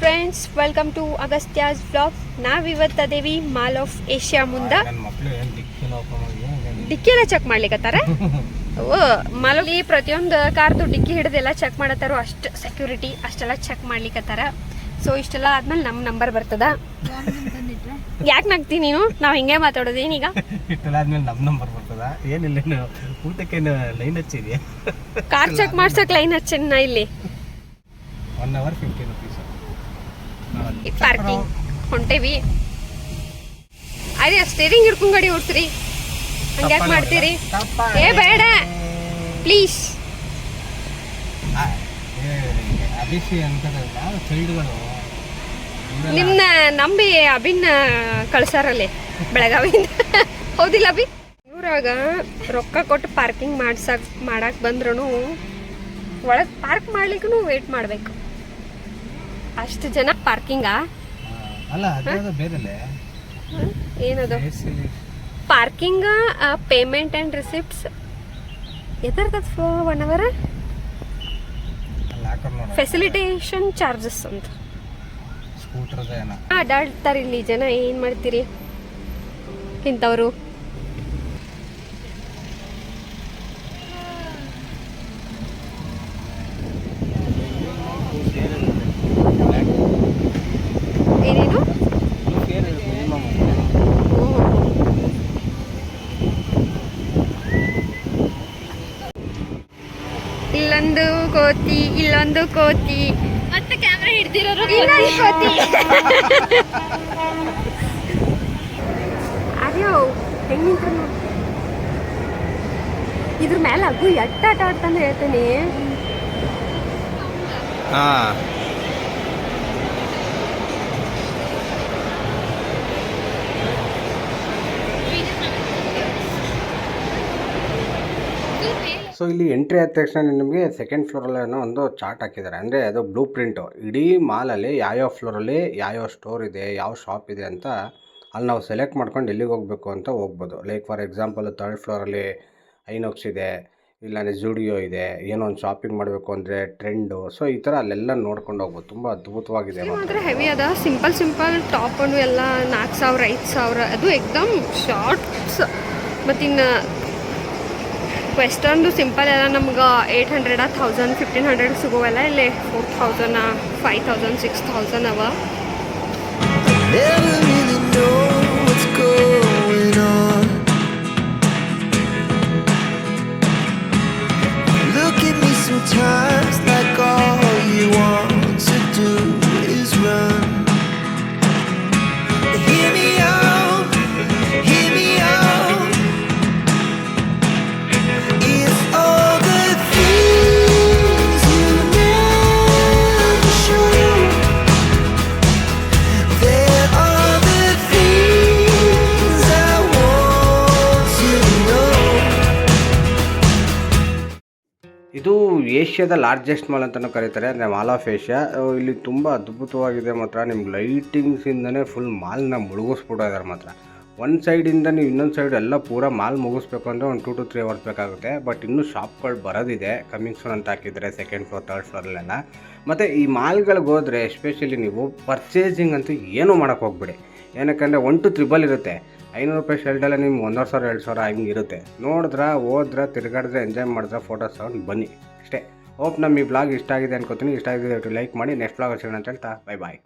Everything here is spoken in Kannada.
ಫ್ರೆಂಡ್ಸ್ ವೆಲ್ಕಮ್ ಟು ಅಗಸ್ತ್ಯಾಸ್ ಬ್ಲಾಗ್ ನಾವಿವತ್ತದೇವಿ ಮಾಲ್ ಆಫ್ ಏಷ್ಯಾ ಮುಂದ. ಡಿಕ್ಕಿ ಎಲ್ಲ ಚೆಕ್ ಮಾಡ್ಲಿಕ್ಕತ್ತಾರ ಓ ಮಾಲಲ್ಲಿ ಪ್ರತಿಯೊಂದು ಕಾರ್ದು ಡಿಕ್ಕಿ ಹಿಡಿದೆಲ್ಲ ಚೆಕ್ ಮಾಡತ್ತಾರೋ. ಅಷ್ಟು ಸೆಕ್ಯೂರಿಟಿ ಅಷ್ಟೆಲ್ಲ ಚೆಕ್ ಮಾಡ್ಲಿಕ್ಕತ್ತಾರ ಸೊ ಇಷ್ಟೆಲ್ಲ ಆದ್ಮೇಲೆ ನಮ್ಮ ನಂಬರ್ ಬರ್ತದ. ಯಾಕೆ ನಗ್ತಿ ನೀನು? ನಾವು ಹಿಂಗೆ ಮಾತಾಡೋದು ಏನೀಗ? ಆದ್ಮೇಲೆ ನಮ್ಮ ನಂಬರ್ ಬರ್ತದ? ಏನಿಲ್ಲ ಊಟಕ್ಕೆ ಊಟಕ್ಕೇನು ಲೈನ್ ಹಚ್ಚಿದ್ಯಾ? ಕಾರ್ ಚೆಕ್ ಮಾಡ್ಸಕ್ ಲೈನ್ ಹಚ್ಚೇನ ಇಲ್ಲಿ? One hour fifty rupees parking ಹೊಂಟೇವಿ. ಅದೇ ಸ್ಟೇರಿಂಗ್ ಹಿಡ್ಕೊಂಡು ಗಾಡಿ ಹಂಗೆ ಹಂಗ್ಯಾಕ್ ಮಾಡ್ತೀರಿ? ಏ ಬೇಡ. ಪ್ಲೀಸ್ ಅಭಿಷಿ ಅಂತ ಚೈಲ್ಡ್ಗಳು. ನಿಮ್ನ ನಂಬಿ ಅಭಿನ್ನ ಕಳ್ಸಾರಲ್ಲಿ ಬೆಳಗಾವಿಯಿಂದ. ಹೌದಿಲ್ಲ ಅಭಿ? ಊರಾಗ ರೊಕ್ಕ ಕೊಟ್ಟು ಪಾರ್ಕಿಂಗ್ ಮಾಡ್ಸಕ್ ಮಾಡಕ್ ಬಂದ್ರು ಒಳಗ್ ಪಾರ್ಕ್ ಮಾಡ್ಲಿಕ್ಕೂ ವೇಟ್ ಮಾಡ್ಬೇಕು. ಅಷ್ಟು ಜನ ಪಾರ್ಕಿಂಗಾ ಅಲ್ಲ ಏನದು? Parking payment and receipts ಎದರ್ದದ for one hour facilitation charges ಅಂತ. ಅಡ್ಡಾಡ್ತಾರೆ ಇಲ್ಲಿ ಜನ ಏನು ಮಾಡ್ತೀರಿ? ಇಂಥವ್ರು. ಇಲ್ಲೊಂದು ಕೋತಿ ಇಲ್ಲೊಂದು ಕೋತಿ. ಮತ್ತೆ ಕ್ಯಾಮ್ರಾ ಹಿಡ್ದಿರೋರು ಅಯ್ಯೋ ಹೆಂಗ್ ನಿಂತ್ರು ನೋಡು. ಇದ್ರ ಮೇಲೆ ಅಗ್ಗು ಎಟ್ಟ ಆಟ ಆಡ್ತಾನೆ ಹೇಳ್ತೀನಿ. ಹಾ. ಸೊ ಇಲ್ಲಿ ಎಂಟ್ರಿ ಆದ ತಕ್ಷಣ ನಿಮಗೆ ಸೆಕೆಂಡ್ ಫ್ಲೋರಲ್ಲಿ ಏನೋ ಒಂದು ಚಾರ್ಟ್ ಹಾಕಿದ್ದಾರೆ. ಅಂದರೆ ಅದು ಬ್ಲೂ ಪ್ರಿಂಟು ಇಡೀ ಮಾಲಲ್ಲಿ ಯಾವ್ಯಾವ ಫ್ಲೋರಲ್ಲಿ ಯಾವ್ಯಾವ ಸ್ಟೋರ್ ಇದೆ, ಯಾವ ಶಾಪ್ ಇದೆ ಅಂತ ಅಲ್ಲಿ ನಾವು ಸೆಲೆಕ್ಟ್ ಮಾಡ್ಕೊಂಡು ಎಲ್ಲಿಗೆ ಹೋಗಬೇಕು ಅಂತ ಹೋಗ್ಬೋದು. ಲೈಕ್ ಫಾರ್ ಎಕ್ಸಾಂಪಲ್ ತರ್ಡ್ ಫ್ಲೋರಲ್ಲಿ ಐನೋಕ್ಸ್ ಇದೆ, ಇಲ್ಲಾಂದರೆ ಜುಡಿಯೋ ಇದೆ, ಏನೋ ಒಂದು ಶಾಪಿಂಗ್ ಮಾಡಬೇಕು ಅಂದರೆ ಟ್ರೆಂಡು ಸೊ ಈ ಥರ ಅಲ್ಲೆಲ್ಲ ನೋಡ್ಕೊಂಡು ಹೋಗ್ಬೋದು. ತುಂಬ ಅದ್ಭುತವಾಗಿದೆ. ಮಾತ್ರ. ಹೆವಿ ಅದ. ಸಿಂಪಲ್ ಸಿಂಪಲ್ ಟಾಪ್ ಅನ್ನು ಎಲ್ಲ ನಾಲ್ಕು ಸಾವಿರ, ಐದು ಸಾವಿರ. ಅದು ಎಕ್ದಮ್ ಶಾರ್ಟ್ಸ್ ಮತ್ತಿನ್ನು ವೆಸ್ಟರ್ನ್ದು ಸಿಂಪಲ್ ಎಲ್ಲ ನಮ್ಗೆ eight hundred thousand fifteen hundred ಸಿಗೋವಲ್ಲ ಇಲ್ಲಿ. Four thousand five thousand six thousand ಅವ. ಇದು ಏಷ್ಯಾದ ಲಾರ್ಜೆಸ್ಟ್ ಮಾಲ್ ಅಂತಲೂ ಕರೀತಾರೆ, ಅಂದರೆ ಮಾಲ್ ಆಫ್ ಏಷ್ಯಾ ಇಲ್ಲಿ ತುಂಬ ಅದ್ಭುತವಾಗಿದೆ ಮಾತ್ರ. ನಿಮ್ಗೆ ಲೈಟಿಂಗ್ಸಿಂದನೇ ಫುಲ್ ಮಾಲ್ನ ಮುಳುಗಿಸ್ಬಿಟ್ಟಿದ್ದಾರೆ ಮಾತ್ರ. ಒಂದು ಸೈಡಿಂದ ನೀವು ಇನ್ನೊಂದು ಸೈಡ್ ಎಲ್ಲ ಪೂರ ಮಾಲ್ ಮುಗಿಸ್ಬೇಕು ಅಂದರೆ ಒಂದು ಟು ಟು ತ್ರೀ ಅವರ್ಸ್ ಬೇಕಾಗುತ್ತೆ. ಬಟ್ ಇನ್ನೂ ಶಾಪ್ಗಳು ಬರೋದಿದೆ ಕಮಿಂಗ್ ಸೂನ್ ಅಂತ ಹಾಕಿದರೆ ಸೆಕೆಂಡ್ ಫ್ಲೋರ್ ತರ್ಡ್ ಫ್ಲೋರಲ್ಲೆಲ್ಲ ಮತ್ತು ಈ ಮಾಲ್ಗಳಿಗೆ ಹೋದರೆ ಎಸ್ಪೆಷಲಿ ನೀವು ಪರ್ಚೇಸಿಂಗ್ ಅಂತೂ ಏನೂ ಮಾಡೋಕ್ಕೆ ಹೋಗ್ಬಿಡಿ. ಏನಕ್ಕಂದರೆ ಒನ್ ಟು ತ್ರಿಬಲ್ ಇರುತ್ತೆ. ಐನೂರು ರೂಪಾಯಿ ಶೆಲ್ಟಲ್ಲೇ ನಿಮ್ಗೆ ಒಂದೂವರೆ ಸಾವಿರ, ಎರಡು ಸಾವಿರ ಹಿಂಗೆ ಇರುತ್ತೆ. ನೋಡಿದ್ರೆ, ಹೋದ್ರೆ, ತಿರ್ಗಾಡಿದ್ರೆ ಎಂಜಾಯ್ ಮಾಡಿದ್ರೆ ಫೋಟೋಸ್ ತಗೊಂಡು ಬನ್ನಿ. ಅಷ್ಟೇ. ಹೋಪ್ ನಮ್ಮ ಈ ಬ್ಲಾಗ್ ಇಷ್ಟ ಆಗಿದೆ ಅನ್ಕೋತೀನಿ. ಇಷ್ಟ ಆಗಿದೆ ಲೈಕ್ ಮಾಡಿ. ನೆಕ್ಸ್ಟ್ ಬ್ಲಾಗ್ ಸಿಗೋಣ ಅಂತ ಹೇಳ್ತಾ ಬೈ ಬಾಯ್